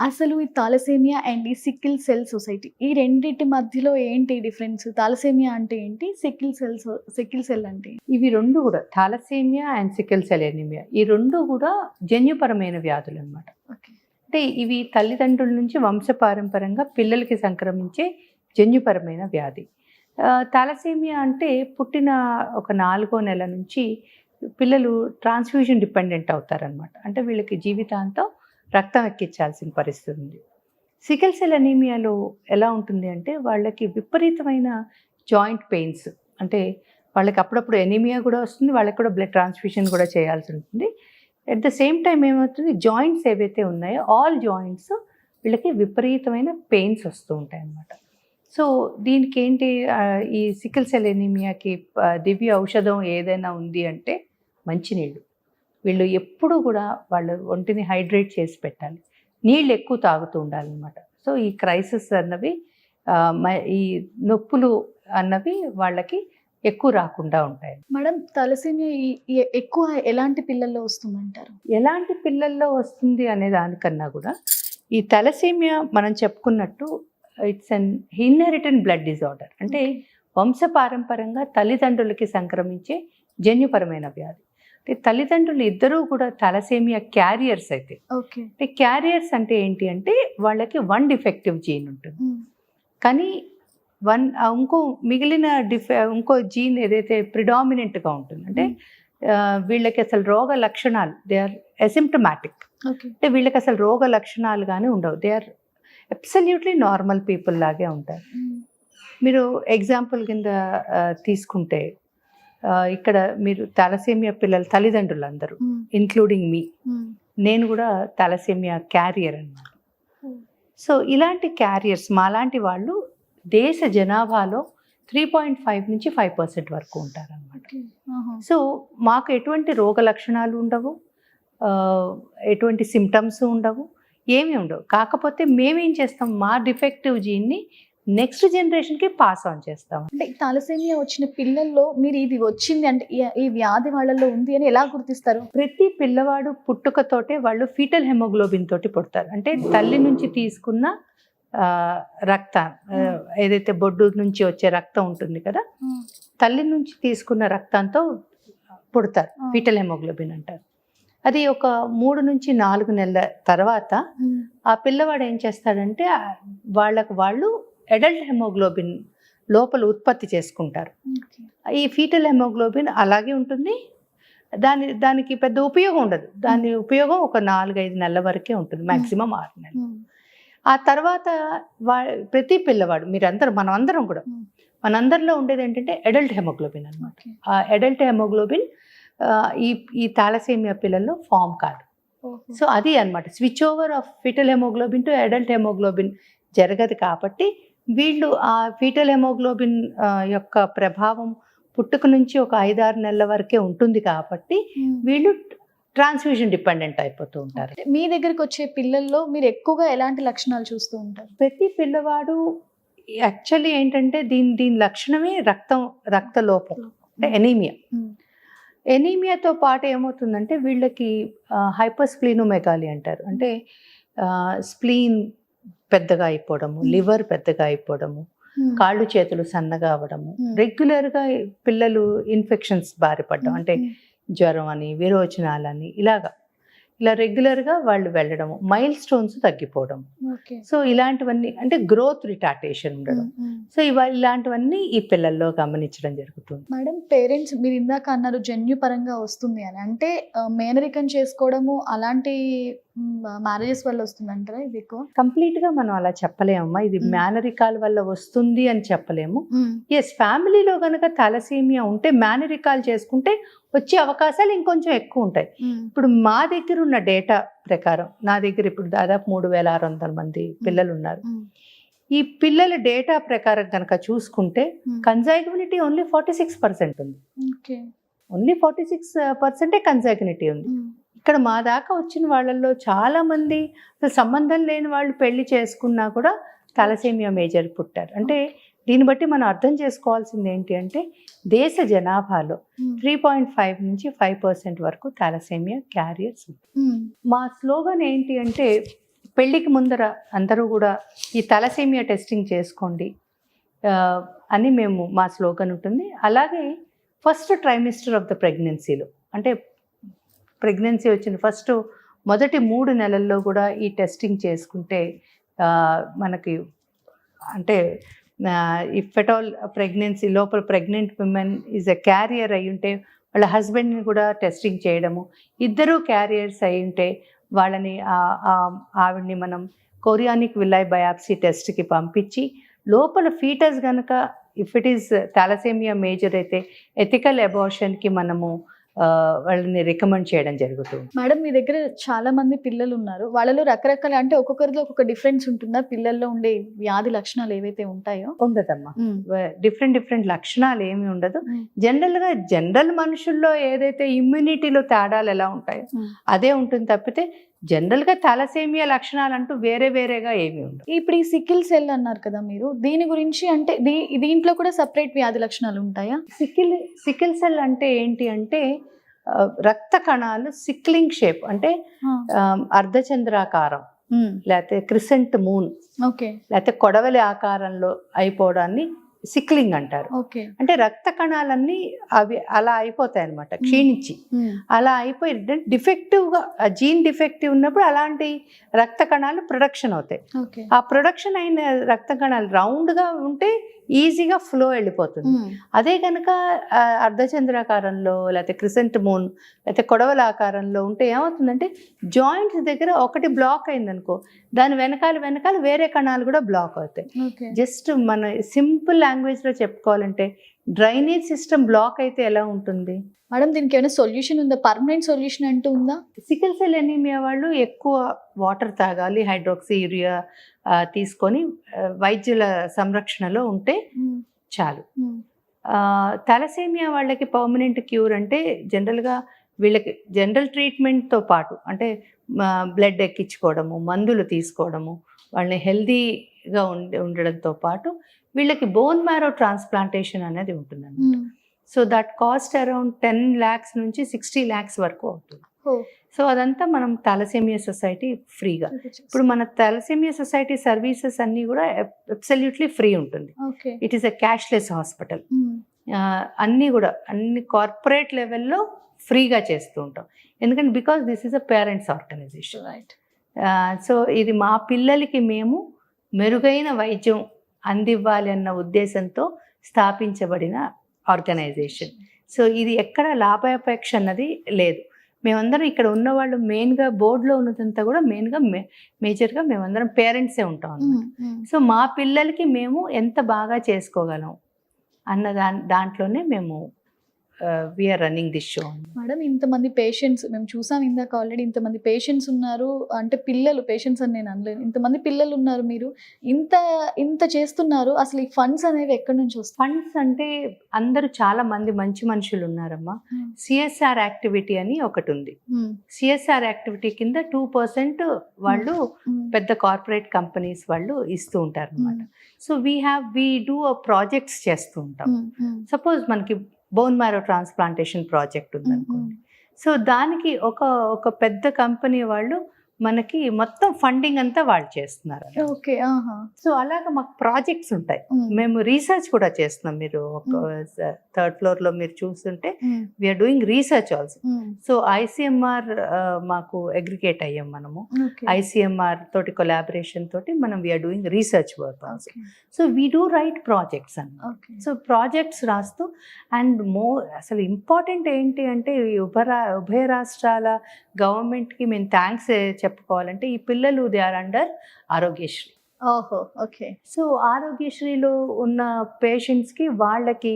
అసలు ఈ thalassaemia and ఈ సిక్కిల్ సెల్ సొసైటీ ఈ రెండింటి మధ్యలో ఏంటి డిఫరెన్స్ తాలసేమియా అంటే ఏంటి? సిక్కిల్ సెల్ సిక్కిల్ సెల్ అంటే? ఇవి రెండు కూడా thalassaemia and sickle cell anaemia ఈ రెండు కూడా జన్యుపరమైన వ్యాధులు అనమాట అంటే ఇవి తల్లిదండ్రుల నుంచి వంశపారంపరంగా పిల్లలకి సంక్రమించే జన్యుపరమైన వ్యాధి. థాలసేమియా అంటే పుట్టిన ఒక నాలుగో నెల నుంచి పిల్లలు ట్రాన్స్ఫ్యూజన్ డిపెండెంట్ అవుతారనమాట అంటే వీళ్ళకి జీవితాంతం రక్తం ఎక్కించాల్సిన పరిస్థితి ఉంది. సికిల్ సెల్ అనీమియాలో ఎలా ఉంటుంది అంటే వాళ్ళకి విపరీతమైన జాయింట్ పెయిన్స్ అంటే వాళ్ళకి అప్పుడప్పుడు ఎనీమియా కూడా వస్తుంది వాళ్ళకి కూడా బ్లడ్ ట్రాన్స్ఫ్యూషన్ కూడా చేయాల్సి ఉంటుంది. అట్ ద సేమ్ టైం ఏమవుతుంది? జాయింట్స్ ఏవైతే ఉన్నాయో ఆల్ జాయింట్స్ వీళ్ళకి విపరీతమైన పెయిన్స్ వస్తూ ఉంటాయి అన్నమాట. సో దీనికి ఏంటి ఈ సికిల్ సెల్ ఎనీమియాకి దివ్య ఔషధం ఏదైనా ఉంది అంటే మంచినీళ్ళు. వీళ్ళు ఎప్పుడూ కూడా వాళ్ళ ఒంటిని హైడ్రేట్ చేసి పెట్టాలి. నీళ్ళు ఎక్కువ తాగుతూ ఉండాలన్నమాట. సో ఈ క్రైసిస్ అన్నవి ఈ నొప్పులు అన్నవి వాళ్ళకి ఎక్కువ రాకుండా ఉంటాయి. మేడం తాలసేమియా ఎక్కువ ఎలాంటి పిల్లల్లో వస్తుందంటారు? ఎలాంటి పిల్లల్లో వస్తుంది అనే దానికన్నా కూడా ఈ తలసేమియా మనం చెప్పుకున్నట్టు it's an inheritant blood disorder. అంటే వంశపారంపరంగా తల్లిదండ్రులకి సంక్రమించే జన్యుపరమైన వ్యాధి. తల్లిదండ్రులు ఇద్దరూ కూడా తలసేమియా క్యారియర్స్ అయితే. ఓకే. అంటే క్యారియర్స్ అంటే ఏంటి అంటే వాళ్ళకి వన్ డిఫెక్టివ్ జీన్ ఉంటుంది. కానీ వన్ ఇంకో మిగిలిన డిఫె ఇంకో జీన్ ఏదైతే ప్రిడామినెంట్గా ఉంటుంది అంటే వీళ్ళకి అసలు రోగ లక్షణాలు దే ఆర్ అసిమ్టమాటిక్. అంటే వీళ్ళకి అసలు రోగ లక్షణాలు కానీ ఉండవు. They are absolutely normal people లాగే ఉంటారు. మీరు ఎగ్జాంపుల్ కింద తీసుకుంటే ఇక్కడ మీరు తలసేమియా పిల్లల తల్లిదండ్రులు అందరూ ఇంక్లూడింగ్ మీ నేను కూడా తలసేమియా క్యారియర్ అన్నమాట. సో ఇలాంటి క్యారియర్స్ మాలాంటి వాళ్ళు దేశ జనాభాలో త్రీ పాయింట్ ఫైవ్ నుంచి ఫైవ్ పర్సెంట్ వరకు ఉంటారన్నమాట. సో మాకు ఎటువంటి రోగ లక్షణాలు ఉండవు ఎటువంటి సిమ్టమ్స్ ఉండవు ఏమీ ఉండవు. కాకపోతే మేమేం చేస్తాం మా డిఫెక్టివ్ జీన్ని నెక్స్ట్ జనరేషన్కి పాస్ ఆన్ చేస్తాం. అంటే తాలసేమియా వచ్చిన పిల్లల్లో మీరు ఇది వచ్చింది అంటే ఈ- వ్యాధి వాళ్ళలో ఉంది అని ఎలా గుర్తిస్తారు? ప్రతి పిల్లవాడు పుట్టుకతోటే వాళ్ళు ఫీటల్ హెమోగ్లోబిన్ తోటి పుడతారు. అంటే తల్లి నుంచి తీసుకున్న రక్తం ఏదైతే బొడ్డు నుంచి వచ్చే రక్తం ఉంటుంది కదా తల్లి నుంచి తీసుకున్న రక్తంతో పుడతారు. ఫీటల్ హెమోగ్లోబిన్ అంటారు. అది ఒక మూడు నుంచి నాలుగు నెలల తర్వాత ఆ పిల్లవాడు ఏం చేస్తాడంటే వాళ్ళకు వాళ్ళు అడల్ట్ హెమోగ్లోబిన్ లోపల ఉత్పత్తి చేసుకుంటారు. ఈ ఫీటల్ హెమోగ్లోబిన్ అలాగే ఉంటుంది దాని దానికి పెద్ద ఉపయోగం ఉండదు దాని ఉపయోగం ఒక నాలుగైదు నెలల వరకే ఉంటుంది మాక్సిమం ఆరు నెలలు. ఆ తర్వాత వా ప్రతి పిల్లవాడు మీరందరూ మనం అందరం కూడా. మనందరిలో ఉండేది ఏంటంటే అడల్ట్ హెమోగ్లోబిన్ అన్నమాట ఓకే. ఆ అడల్ట్ హెమోగ్లోబిన్ ఈ ఈ థాలసేమియా పిల్లల్లో ఫామ్ కాదు. సో అది అన్నమాట switch over of foetal haemoglobin to adult haemoglobin జరగదు కాబట్టి వీళ్ళు ఆ ఫీటల్ హెమోగ్లోబిన్ యొక్క ప్రభావం పుట్టుక నుంచి ఒక ఐదారు నెలల వరకే ఉంటుంది కాబట్టి. వీళ్ళు ట్రాన్స్ఫ్యూజన్ డిపెండెంట్ అయిపోతూ ఉంటారు. మీ దగ్గరికి వచ్చే పిల్లల్లో మీరు ఎక్కువగా ఎలాంటి లక్షణాలు చూస్తూ ఉంటారు? ప్రతి పిల్లవాడు యాక్చువల్లీ ఏంటంటే దీని దీని లక్షణమే రక్తం రక్త లోపం అంటే ఎనీమియా. ఎనీమియాతో పాటు ఏమవుతుందంటే వీళ్ళకి హైపర్స్ప్లీనోమెగాలి అంటారు. అంటే స్ప్లీన్ పెద్దగా అయిపోవడము. లివర్ పెద్దగా అయిపోవడము. కాళ్ళు చేతులు సన్నగా అవ్వడము. రెగ్యులర్గా పిల్లలు ఇన్ఫెక్షన్స్ బారిపడడం అంటే ఉమ్. జ్వరం అని విరోచనాలని ఇలాగా ఇలా రెగ్యులర్గా వాళ్ళు వెళ్ళడము మైల్ స్టోన్స్ తగ్గిపోవడం సో ఇలాంటివన్నీ అంటే గ్రోత్ రిటార్టేషన్ ఉండడం. సో ఇవ ఇలాంటివన్నీ ఈ పిల్లల్లో గమనించడం జరుగుతుంది మేడం పేరెంట్స్ మీరు ఇందాక అన్నారు జన్యుపరంగా వస్తుంది అని అంటే మేనరికం చేసుకోవడము అలాంటి మ్యారేజెస్ వల్ల వస్తుంది అంటారా ఇది ఎక్కువ? కంప్లీట్గా మనం అలా చెప్పలేమమ్మా. ఇది. మేనరికాల వల్ల వస్తుంది అని చెప్పలేము. ఎస్ ఫ్యామిలీలో గనక తలసీమియా ఉంటే మేనరికాలు చేసుకుంటే వచ్చే అవకాశాలు ఇంకొంచెం ఎక్కువ ఉంటాయి. ఇప్పుడు మా దగ్గర ఉన్న డేటా ప్రకారం నా దగ్గర ఇప్పుడు దాదాపు మూడు వేల ఆరు వందల మంది పిల్లలు ఉన్నారు. ఈ పిల్లల డేటా ప్రకారం కనుక చూసుకుంటే consanguinity only forty six percent ఉంది. ఓన్లీ ఫార్టీ సిక్స్ పర్సెంటే కన్జాగినిటీ ఉంది. ఇక్కడ మా దాకా వచ్చిన వాళ్ళల్లో చాలా మంది అసలు సంబంధం లేని వాళ్ళు పెళ్ళి చేసుకున్నా కూడా తలసేమియా మేజర్ పుట్టారు. అంటే దీన్ని బట్టి మనం అర్థం చేసుకోవాల్సింది ఏంటి అంటే దేశ జనాభాలో త్రీ పాయింట్ ఫైవ్ నుంచి ఫైవ్ పర్సెంట్ వరకు తలసేమియా క్యారియర్స్ మా స్లోగన్ ఏంటి అంటే పెళ్ళికి ముందర అందరూ కూడా ఈ తలసేమియా టెస్టింగ్ చేసుకోండి అని మేము మా స్లోగన్ ఉంటుంది. అలాగే ఫస్ట్ ట్రైమిస్టర్ ఆఫ్ ద ప్రెగ్నెన్సీలో అంటే ప్రెగ్నెన్సీ వచ్చిన ఫస్ట్ మొదటి మూడు నెలల్లో కూడా ఈ టెస్టింగ్ చేసుకుంటే మనకి అంటే ఇఫ్ ఎట్ ఆల్ ప్రెగ్నెన్సీ లోపల pregnant women is a carrier అయి ఉంటే వాళ్ళ హస్బెండ్ని కూడా టెస్టింగ్ చేయడము. ఇద్దరూ క్యారియర్స్ అయి ఉంటే వాళ్ళని ఆవిడ్ని మనం కొరియానిక్ విల్లై బయాప్సీ టెస్ట్కి పంపించి లోపల ఫీటస్ కనుక if it is thalassaemia major అయితే ఎథికల్ అబార్షన్కి మనము వాళ్ళని రికమెండ్ చేయడం జరుగుతుంది. మేడం మీ దగ్గర చాలా మంది పిల్లలు ఉన్నారు. వాళ్ళలో రకరకాల అంటే ఒక్కొక్కరిలో ఒక్కొక్క డిఫరెన్స్ ఉంటుందా? పిల్లల్లో ఉండే వ్యాధి లక్షణాలు ఏవైతే ఉంటాయో? ఉండదమ్మా. డిఫరెంట్ డిఫరెంట్ లక్షణాలు ఏమి ఉండదు. జనరల్గా జనరల్ మనుషుల్లో ఏదైతే ఇమ్యూనిటీలో తేడాలు ఎలా ఉంటాయో. అదే ఉంటుంది తప్పితే జనరల్గా థాలసేమియా లక్షణాలు అంటూ వేరే వేరేగా ఏమి ఉండవు. ఇప్పుడు ఈ సికిల్ సెల్ అన్నారు కదా మీరు దీని గురించి అంటే దీ దీంట్లో కూడా సపరేట్ వ్యాధి లక్షణాలు ఉంటాయా? సికిల్ సికిల్ సెల్ అంటే ఏంటి అంటే రక్త కణాలు సిక్లింగ్ షేప్ అంటే అర్ధచంద్రాకారం లేకపోతే క్రిసెంట్ మూన్ ఓకే. లేకపోతే కొడవలి ఆకారంలో అయిపోవడాన్ని సిక్లింగ్ అంటారు. అంటే రక్త కణాలన్నీ అవి అలా అయిపోతాయి అనమాట క్షీణించి. అలా అయిపోయి డిఫెక్టివ్గా జీన్ డిఫెక్టివ్ ఉన్నప్పుడు అలాంటి రక్త కణాలు ప్రొడక్షన్ అవుతాయి. ఆ ప్రొడక్షన్ అయిన రక్త కణాలు రౌండ్గా ఉంటే ఈజీగా ఫ్లో వెళ్ళిపోతుంది. అదే కనుక అర్ధచంద్రాకారంలో లేకపోతే క్రిసెంట్ మూన్ లేకపోతే కొడవల ఆకారంలో ఉంటే ఏమవుతుందంటే జాయింట్స్ దగ్గర ఒకటి బ్లాక్ అయిందనుకో దాని వెనకాల వెనకాల వేరే కణాలు కూడా బ్లాక్ అవుతాయి. జస్ట్ మన సింపుల్ లాంగ్వేజ్లో చెప్పుకోవాలంటే డ్రైనేజ్ సిస్టమ్ బ్లాక్ అయితే ఎలా ఉంటుంది? మేడం దీనికి ఏమైనా సొల్యూషన్ ఉందా? పర్మనెంట్ సొల్యూషన్ అంటూ ఉందా? సికిల్ సెల్ ఎనీమియా వాళ్ళు ఎక్కువ వాటర్ తాగాలి హైడ్రోక్సీ యూరియా తీసుకొని వైద్యుల సంరక్షణలో ఉంటే చాలు. థాలసేమియా వాళ్ళకి పర్మనెంట్ క్యూర్ అంటే జనరల్గా వీళ్ళకి జనరల్ ట్రీట్మెంట్తో పాటు అంటే బ్లడ్ ఎక్కించుకోవడము మందులు తీసుకోవడము వాళ్ళని హెల్దీగా ఉండి ఉండడంతో పాటు వీళ్ళకి బోన్ మ్యారో ట్రాన్స్ప్లాంటేషన్ అనేది ఉంటుందండి so that cost around ten lakhs నుంచి సిక్స్టీ ల్యాక్స్ వరకు అవుతుంది. సో అదంతా మనం థాలసేమియా సొసైటీ ఫ్రీగా ఇప్పుడు మన థాలసేమియా సొసైటీ సర్వీసెస్ అన్నీ కూడా అబ్సల్యూట్లీ ఫ్రీ ఉంటుంది. It is a cashless hospital అన్నీ కూడా అన్ని కార్పొరేట్ లెవెల్లో ఫ్రీగా చేస్తూ ఉంటాం. ఎందుకంటే because this is a parents organisation right so ఇది మా పిల్లలకి మేము మెరుగైన వైద్యం అందివ్వాలి అన్న ఉద్దేశంతో స్థాపించబడిన ఆర్గనైజేషన్. సో ఇది ఎక్కడ లాభాపేక్ష అన్నది లేదు. మేమందరం ఇక్కడ ఉన్నవాళ్ళు మెయిన్గా బోర్డులో ఉన్నదంతా కూడా మెయిన్గా మే మేజర్గా మేమందరం పేరెంట్సే ఉంటాం అన్నమాట. సో మా పిల్లలకి మేము ఎంత బాగా చేసుకోగలం అన్న దా దాంట్లోనే మేము we are running this show madam ఇంతమంది పేషెంట్స్ మేము చూసాం ఇందాక ఆల్రెడీ ఇంతమంది పేషెంట్స్ ఉన్నారు. అంటే పిల్లలు పేషెంట్స్ అని నేను అనలేను. ఇంతమంది పిల్లలు ఉన్నారు మీరు. ఇంత ఇంత చేస్తున్నారు. అసలు ఈ ఫండ్స్ అనేవి ఎక్కడి నుంచి వస్తాయి? ఫండ్స్ అంటే అందరూ చాలా మంది మంచి మనుషులు ఉన్నారమ్మా. సిఎస్ఆర్ యాక్టివిటీ అని ఒకటి ఉంది. సిఎస్ఆర్ యాక్టివిటీ కింద టూ పర్సెంట్ వాళ్ళు పెద్ద కార్పొరేట్ కంపెనీస్ వాళ్ళు ఇస్తూ ఉంటారు అనమాట so we have we do projects చేస్తూ ఉంటాం. సపోజ్ మనకి బోన్ మ్యారో ట్రాన్స్ప్లాంటేషన్ ప్రాజెక్ట్ ఉందనుకోండి. సో దానికి ఒక ఒక పెద్ద కంపెనీ వాళ్ళు మనకి మొత్తం ఫండింగ్ అంతా వాళ్ళు చేస్తున్నారు ఓకే సో అలాగ మాకు ప్రాజెక్ట్స్ ఉంటాయి. మేము రీసెర్చ్ కూడా చేస్తున్నాం. మీరు ఒక థర్డ్ ఫ్లోర్లో మీరు చూస్తుంటే we are doing research also so ICMR మాకు అగ్రిగేట్ అయ్యాం మనము. ఐసిఎంఆర్ తోటి కొలాబరేషన్ తోటి మనం we are doing research work also so we do right projects okay. So projects రాస్తూ అండ్ మో అసలు ఇంపార్టెంట్ ఏంటి అంటే ఉభరా ఉభయ రాష్ట్రాల గవర్నమెంట్కి మేము థ్యాంక్స్ చెప్పుకోవాలంటే ఈ పిల్లలు దే ఆర్ అండర్ ఆరోగ్యశ్రీ. ఓహో ఓకే. సో ఆరోగ్యశ్రీలో ఉన్న పేషెంట్స్కి వాళ్ళకి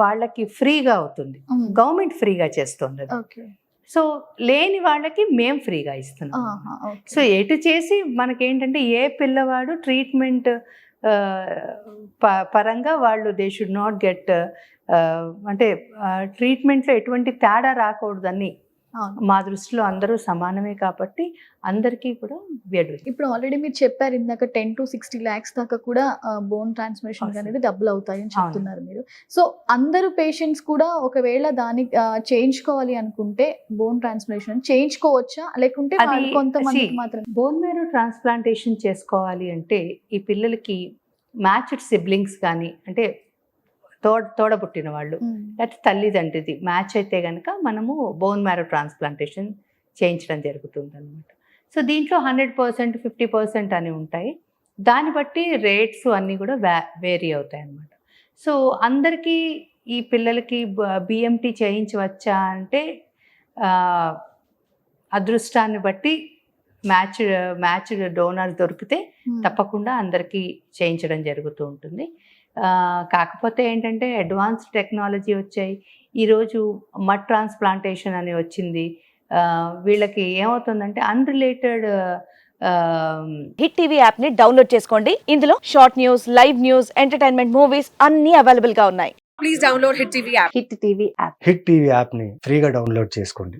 వాళ్ళకి ఫ్రీగా అవుతుంది. గవర్నమెంట్ ఫ్రీగా చేస్తుంది. సో లేని వాళ్ళకి మేము ఫ్రీగా ఇస్తున్నాం. సో ఎటు చేసి మనకేంటంటే ఏ పిల్లవాడు ట్రీట్మెంట్ పరంగా వాళ్ళు దే షుడ్ నాట్ గెట్ అంటే ట్రీట్మెంట్లో ఎటువంటి తేడా రాకూడదని. మా దృష్టిలో అందరూ సమానమే కాబట్టి అందరికీ కూడా వేడు ఇప్పుడు ఆల్రెడీ మీరు చెప్పారు ఇందాక టెన్ టు సిక్స్టీ ల్యాక్స్ దాకా కూడా బోన్ ట్రాన్స్మిషన్. అనేది డబ్బులు అవుతాయి అని చెప్తున్నారు మీరు. సో అందరు పేషెంట్స్ కూడా ఒకవేళ దాని చేయించుకోవాలి అనుకుంటే బోన్ ట్రాన్స్మిషన్ చేయించుకోవచ్చా? లేకుంటే see, మాత్రం బోన్ మ్యారో ట్రాన్స్ప్లాంటేషన్ చేసుకోవాలి అంటే ఈ పిల్లలకి మ్యాచ్డ్ సిబ్లింగ్స్ కానీ అంటే తోడ తోడబుట్టిన వాళ్ళు. లేకపోతే తల్లిదండ్రిది మ్యాచ్ అయితే కనుక మనము బోన్ మ్యారో ట్రాన్స్ప్లాంటేషన్ చేయించడం జరుగుతుంది అనమాట సో దీంట్లో హండ్రెడ్ పర్సెంట్ ఫిఫ్టీ పర్సెంట్ అని ఉంటాయి. దాన్ని బట్టి రేట్స్ అన్నీ కూడా వ్యా వేరీ అవుతాయి అన్నమాట సో అందరికీ ఈ పిల్లలకి బిఎంటీ చేయించవచ్చా అంటే అదృష్టాన్ని బట్టి మ్యాచ్ మ్యాచ్ డోనర్ దొరికితే. తప్పకుండా అందరికీ చేయించడం జరుగుతూ ఉంటుంది. కాకపోతే ఏంటంటే అడ్వాన్స్ టెక్నాలజీ వచ్చాయి. ఈరోజు మడ్ ట్రాన్స్ప్లాంటేషన్ అని వచ్చింది. ఆ, వీళ్ళకి ఏమవుతుందంటే అన్రిలేటెడ్ హిట్ టీవీ యాప్ని డౌన్లోడ్ చేసుకోండి. ఇందులో short news live news entertainment movies అన్ని అవైలబుల్గా ఉన్నాయి. please download Hit TV app. Hit TV app. Hit TV యాప్ని ఫ్రీగా డౌన్లోడ్ చేసుకోండి.